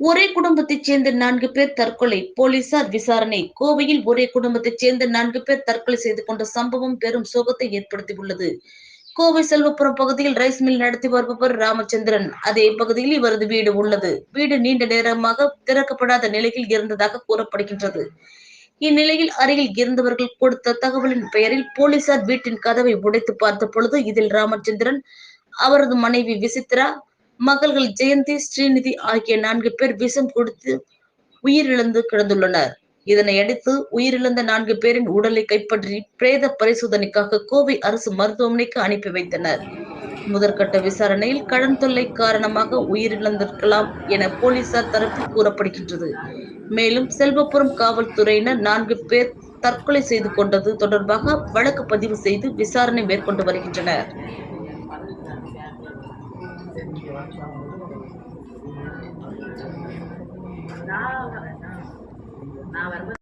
ஒரே குடும்பத்தைச் சேர்ந்த நான்கு பேர் தற்கொலை. போலீசார் விசாரணை. கோவையில் ஒரே குடும்பத்தைச் சேர்ந்த நான்கு பேர் தற்கொலை செய்து கொண்ட சம்பவம் பெரும் சோகத்தை ஏற்படுத்தியுள்ளது. கோவை செல்வபுரம் பகுதியில் ரைஸ் மில் நடத்தி வருபவர் ராமச்சந்திரன். அதே பகுதியில் இவரது வீடு உள்ளது. வீடு நீண்ட நேரமாக திறக்கப்படாத நிலையில் இருந்ததாக கூறப்படுகின்றது. இந்நிலையில் அருகில் இருந்தவர்கள் கொடுத்த தகவலின் பெயரில் போலீசார் வீட்டின் கதவை உடைத்து பார்த்த பொழுது இதில் ராமச்சந்திரன் அவரது மனைவி விசித்ரா மகள்கள் ஜெயந்தி ஸ்ரீநிதி ஆகிய நான்கு பேர் விஷம் கொடுத்து உயிரிழந்து கிடந்துள்ளனர். இதனையடுத்து உயிரிழந்த நான்கு பேரின் உடலை கைப்பற்றி பிரேத பரிசோதனைக்காக கோவை அரசு மருத்துவமனைக்கு அனுப்பி வைத்தனர். முதற்கட்ட விசாரணையில் கடன் தொல்லை காரணமாக உயிரிழந்திருக்கலாம் என போலீசார் தரப்பில் கூறப்படுகின்றது. மேலும் செல்வபுரம் காவல்துறையினர் நான்கு பேர் தற்கொலை செய்து கொண்டது தொடர்பாக வழக்கு பதிவு செய்து விசாரணை மேற்கொண்டு வருகின்றனர். நான் வரும்போது